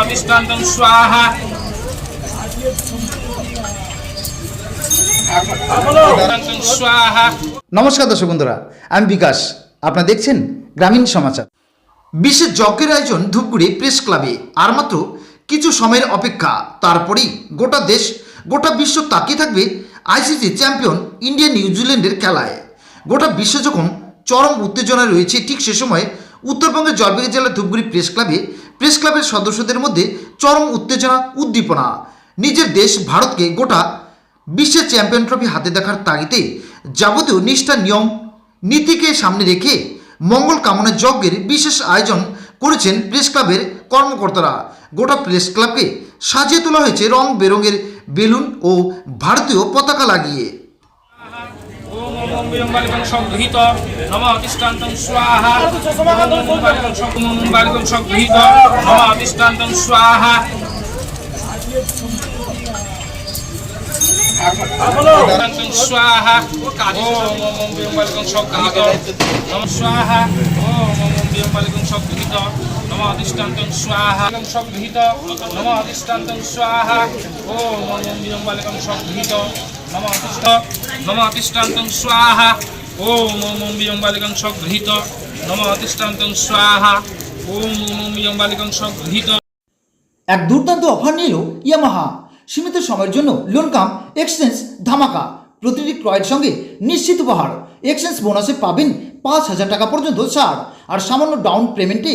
অধিষ্ঠান্তং স্বাহা নমস্কার দর্শক বন্ধুরা আমি বিকাশ। আপনারা দেখছেন গ্রামীণ সমাচার। বিশেষ যজ্ঞের আয়োজন ধূপগুড়ি প্রেস ক্লাবে। আর মাত্র কিছু সময়ের অপেক্ষা। তারপরেই গোটা দেশ, গোটা বিশ্ব তাকিয়ে থাকবে আইসিসি চ্যাম্পিয়ন ইন্ডিয়া নিউজিল্যান্ডের খেলায়। গোটা বিশ্ব যখন চরম উত্তেজনায় রয়েছে, ঠিক সে সময় উত্তরবঙ্গের জলপাইগুড়ি জেলার ধূপগুড়ি প্রেস ক্লাবে, প্রেস ক্লাবের সদস্যদের মধ্যে চরম উত্তেজনা, উদ্দীপনা। নিজের দেশ ভারতকে গোটা বিশ্বের চ্যাম্পিয়ন ট্রফি হাতে দেখার তাগিদে যাবতীয় নিষ্ঠা, নিয়ম, নীতিকে সামনে রেখে মঙ্গল কামনা যজ্ঞের বিশেষ আয়োজন করেছেন প্রেস ক্লাবের কর্মকর্তারা। গোটা প্রেস ক্লাবকে সাজিয়ে তোলা হয়েছে রং বেরঙের বেলুন ও ভারতীয় পতাকা লাগিয়ে। বালিকং সংগৃহীত। নম অধিষ্ঠান্তং স্বাহা বালিকং সংগৃহীত। নম অধিষ্ঠান্তং স্বাহা স্বাহা ওম ওম ওম বালিকং সংগৃহীত। নম স্বাহা ওম ওম ওম বালিকং সংগৃহীত। নম অধিষ্ঠান্তং স্বাহা সংগৃহীত। নম অধিষ্ঠান্তং স্বাহা। ওম ওম ওম বিয়ং বালিকং সংগৃহীত। নম অধিষ্ঠ নম অধিষ্ঠান্তং স্বাহা। ওম ওম ওম বিয়ং বালিকং সংগৃহীত। নম অধিষ্ঠান্তং স্বাহা। ওম ওম ওম বিয়ং বালিকং সংগৃহীত। এক দুর্দান্ত অফার নিল ইয়ামাহা। সীমিত সময়ের জন্য লোন কাম এক্সচেঞ্জ ধামাকা। প্রতিটি ক্রয়ের সঙ্গে নিশ্চিত উপহার। এক্সচেঞ্জ বোনাসে পাবেন পাঁচ হাজার টাকা পর্যন্ত ছাড়। আর সামান্য ডাউন পেমেন্টে